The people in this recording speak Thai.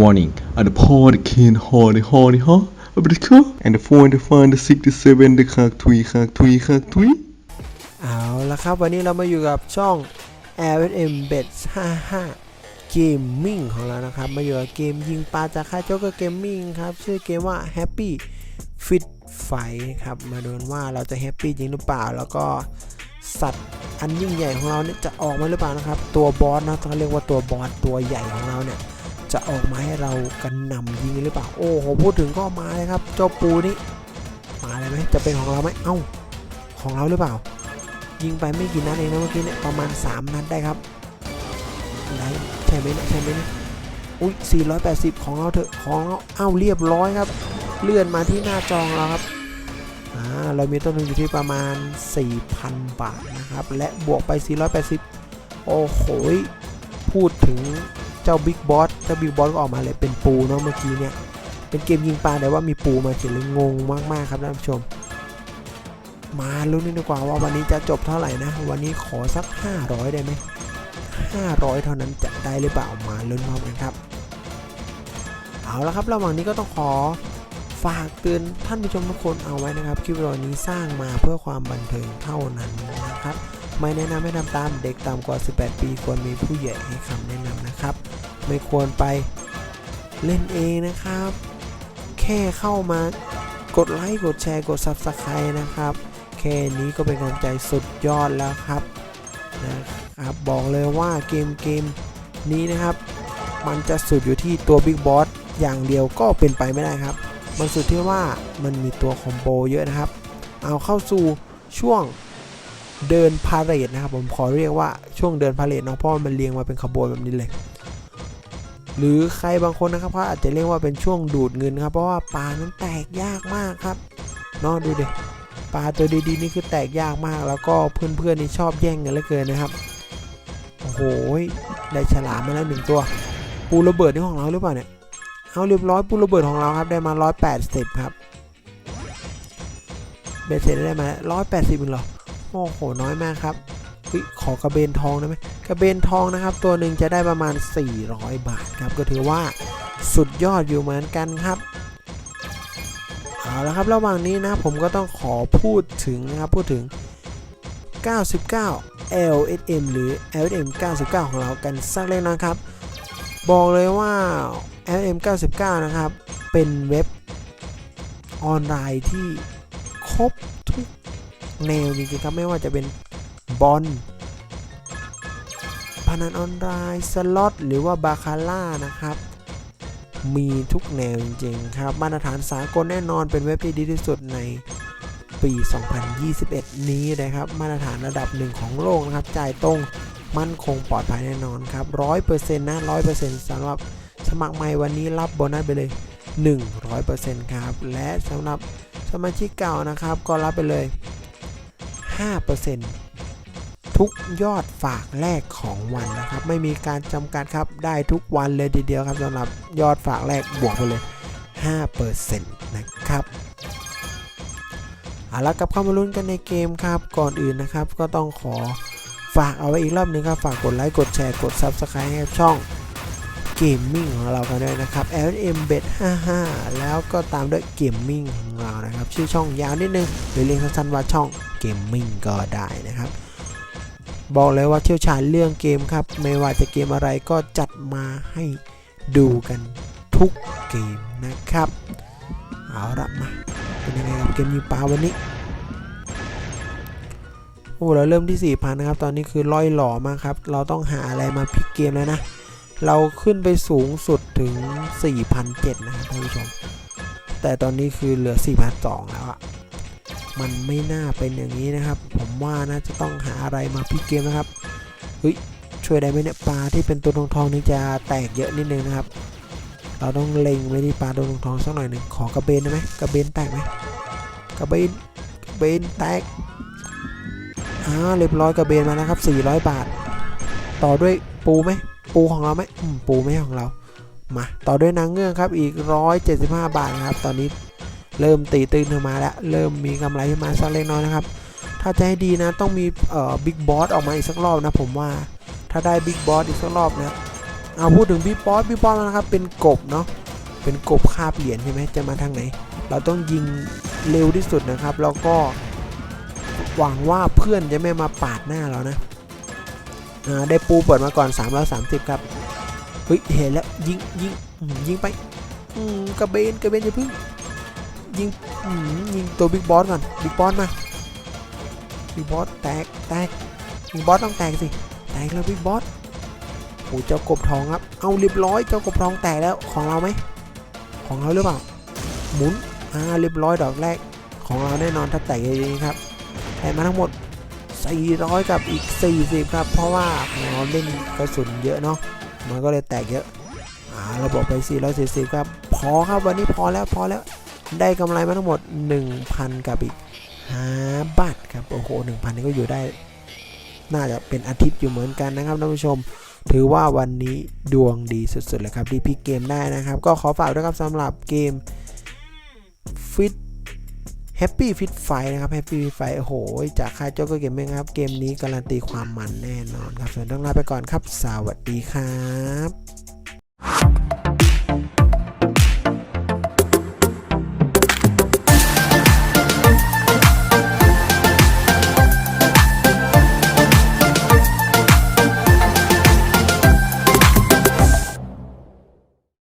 Warning at the port the king hall the hall the hall of the cool and the four the five the six the seven the khak three khak three khak three เอาละครับวันนี้เรามาอยู่กับช่อง LSM Bet 55 Gaming ของเรานะครับ มาอยู่กับเกมยิงปลาจากค่ายโจ๊กเกอร์เกมมิ่งครับ ชื่อเกมว่า Happy Fit Fight ครับ มาดูกันว่าเราจะแฮปปี้จริงหรือเปล่า แล้วก็สัตว์อันยิ่งใหญ่ของเราเนี่ยจะออกมาหรือเปล่านะครับ ตัวบอสนะเขาเรียกว่าตัวบอสตัวใหญ่ของเราเนี่ย จะออกมาให้เรากันนำยิงหรือเปล่า โอ้โหพูดถึงก็มาเลยครับ เจ้าปูนี่มาเลยไหมจะเป็นของเราไหมเอ้าของเราหรือเปล่า ยิงไปไม่กี่นัดเองนะเมื่อกี้เนี่ยประมาณ 3 นัดได้ครับได้ใช่ไหมเนี่ยใช่ไหมเนี่ยอุ้ย480 ของเราเถอะของเราเอ้าเรียบร้อยครับ เลื่อนมาที่หน้าจองเราครับอ่าเรามีต้นทุนอยู่ที่ประมาณ 4,000 บาทนะครับ และบวกไป 480 โอ้โหพูดถึง เจ้าบิ๊กบอสเจ้าบิ๊กบอสก็ออกมาเลยเป็นปูเนาะเมื่อกี้เนี่ยเป็นเกมยิงปลาแต่ว่ามีปูมาเฉยเลยงงมากๆครับท่านผู้ชม มาลุ้นดีกว่าว่าวันนี้จะจบเท่าไหร่นะ วันนี้ขอสัก 500 ได้ไหม500 เท่านั้นจะได้หรือเปล่ามาลุ้นพร้อมกันครับ เอาละครับระหว่างนี้ก็ต้องขอฝากเตือนท่านผู้ชมทุกคนเอาไว้นะครับคลิปวิดีโอนี้สร้างมาเพื่อความบันเทิงเท่านั้นนะครับ ไม่แนะนำให้ทำตามเด็กต่ำกว่า 18 ปีควรมีผู้ใหญ่ให้คำแนะนำ ไม่ควรไปเล่นเองนะครับ แค่เข้ามากดไลค์กดแชร์กด Subscribe นะครับ แค่นี้ก็เป็นกำลังใจสุดยอดแล้วครับนะครับบอกเลยว่าเกมเกมนี้นะครับ มันจะสุดอยู่ที่ตัว Big Boss อย่างเดียวก็เป็นไปไม่ได้ครับ มันสุดที่ว่ามันมีตัวคอมโบเยอะนะครับ เอาเข้าสู่ช่วงเดินพาเรดนะครับ ผมขอเรียกว่าช่วงเดินพาเรดเนาะเพราะมันเรียงมาเป็นขบวนแบบนี้เลย หรือใครบางคนนะครับเขาอาจจะเรียกว่าเป็นช่วงดูดเงินครับ เพราะว่าปลานั้นแตกยากมากครับนาะดูดิปลาตัวดีๆนี่คือแตกยากมาก แล้วก็เพื่อนๆนี่ชอบแย่งกันเหลือเกินนะครับโอ้โหได้ฉลามมาแล้วหนึ่งตัว ปูระเบิดนี่ของเราหรือเปล่าเนี่ยเอาเรียบร้อยปูระเบิดของเราครับได้มา 180 ครับเบสเสร็จได้มา180เองเหรอโอ้โหน้อยมากครับเฮ้ขอกระเบนทองได้ไหม กระเบนทองนะครับ ตัวหนึ่งจะได้ประมาณ 400 บาทครับ ก็ถือว่าสุดยอดอยู่เหมือนกันครับเอาละครับระหว่างนี้นะผมก็ต้องขอพูดถึงนะครับพูดถึง 99 LSM หรือ LSM 99 ของเรากันสักเล็กน้อยครับ บอกเลยว่า LSM 99 นะครับ เป็นเว็บออนไลน์ที่ครบทุกแนวจริงๆครับไม่ว่าจะเป็นบอล พนันออนไลน์สล็อตหรือว่าบาคาร่านะครับ มีทุกแนวจริงๆครับ มาตรฐานสากลแน่นอนเป็นเว็บที่ดีที่สุดในปี 2021 นี้นะครับ มาตรฐานระดับหนึ่งของโลกนะครับ จ่ายตรงมั่นคงปลอดภัยแน่นอนครับ 100%นะ 100%สำหรับสมัครใหม่วันนี้รับโบนัสไปเลย 100%ครับ และสำหรับสมาชิกเก่านะครับ ก็รับไปเลย 5% ทุกยอดฝากแรกของวันนะครับ ไม่มีการจำกัดครับได้ทุกวันเลยทีเดียวครับสำหรับยอดฝากแรกบวกไปเลย 5%นะครับเอาละกับเข้ามาลุ้นกันในเกมครับก่อนอื่นนะครับ ก็ต้องขอฝากเอาไว้อีกรอบหนึงครับ ฝากกดไลค์กดแชร์กด Subscribe ให้ช่องเกมมิ่งของเรากันด้วยนะครับ LM Bet 55 แล้วก็ตามด้วยเกมมิ่งของเรานะครับ ชื่อช่องยาวนิดนึงหรือเรียกสั้นๆว่าช่องเกมมิ่งก็ได้นะครับ บอกเลยว่าเชี่ยวชาญเรื่องเกมครับ ไม่ว่าจะเกมอะไรก็จัดมาให้ดูกันทุกเกมนะครับ เอาละมาเป็นยังไงกับเกมยิงปลาวันนี้โอ้เราเริ่มที่ 4,000 นะครับ ตอนนี้คือล่อยหล่อมากครับ เราต้องหาอะไรมาพลิกเกมแล้วนะ เราขึ้นไปสูงสุดถึง 4,007นะครับท่านผู้ชม แต่ตอนนี้คือเหลือ4,200แล้วอะ มันไม่น่าเป็นอย่างนี้นะครับ ผมว่าน่าจะต้องหาอะไรมาพลิกเกมนะครับเฮ้ยช่วยได้ไหมเนี่ยปลาที่เป็นตัวทองทองนี่จะแตกเยอะนิดนึงนะครับ เราต้องเล็งไว้ที่ปลาตัวทองทองสักหน่อยหนึ่งขอกระเบนได้ไหมกระเบนแตกไหมกระเบนกระเบนแตกอ่าเรียบร้อยกระเบนมาแล้วครับ 400 บาท ต่อด้วยปูไหมปูของเราไหมปูไม่ของเรามาต่อด้วยนางเงือกครับอีก 175 บาทนะครับ ตอนนี้ เริ่มตีตื้นขึ้นมาแล้ว เริ่มมีกำไรขึ้นมาสักเล็กน้อยนะครับ ถ้าจะให้ดีนะต้องมีเอ่อบิ๊กบอสออกมาอีกสักรอบนะผมว่า ถ้าได้บิ๊กบอสอีกสักรอบนะเอาพูดถึงพี่ป๊อตพี่ป๊อตนะครับเป็นกบเนาะ เป็นกบคาบเหรียญใช่ไหมจะมาทางไหน เราต้องยิงเร็วที่สุดนะครับ แล้วก็หวังว่าเพื่อนจะไม่มาปาดหน้าเรานะได้ปูเปิดมาก่อน 330 ครับ เฮ้ย เห็นแล้ว ยิงยิงยิงไปกระเบนกระเบนอย่าพึ่ง ยิงยิงตัวบิ๊กบอสก่อนบิ๊กบอสมาบิ๊กบอสแตกแตกบิ๊กบอสต้องแตกสิแตกแล้วบิ๊กบอสโอ้เจ้ากบทองครับเอาเรียบร้อยเจ้ากบทองแตกแล้วของเราไหมของเราหรือเปล่าหมุนอ่าเรียบร้อยดอกแรก ของเราแน่นอนถ้าแตกอย่างนี้ครับได้มาทั้งหมด 400 กับอีก 40 ครับ เพราะว่าเราเล่นกระสุนเยอะเนาะมันก็เลยแตกเยอะอ่าเราบอกไป 440 ครับ พอครับวันนี้พอแล้วพอแล้ว ได้กำไรมาทั้งหมด 1,000 กับอีก5บาทครับ โอ้โห 1,000 นี่ก็อยู่ได้ น่าจะเป็นอาทิตย์อยู่เหมือนกันนะครับท่านผู้ชม ถือว่าวันนี้ดวงดีสุดๆเลยครับที่พี่เกมได้นะครับ ก็ขอฝากด้วยครับสำหรับเกม Fit Happy Fit Fight นะครับ Happy Fit Fight โอ้โห จากค่ายโจ๊กเกอร์เกมมิ่งครับ เกมนี้การันตีความมันแน่นอนครับ ส่วนต้องลาไปก่อนครับ สวัสดีครับ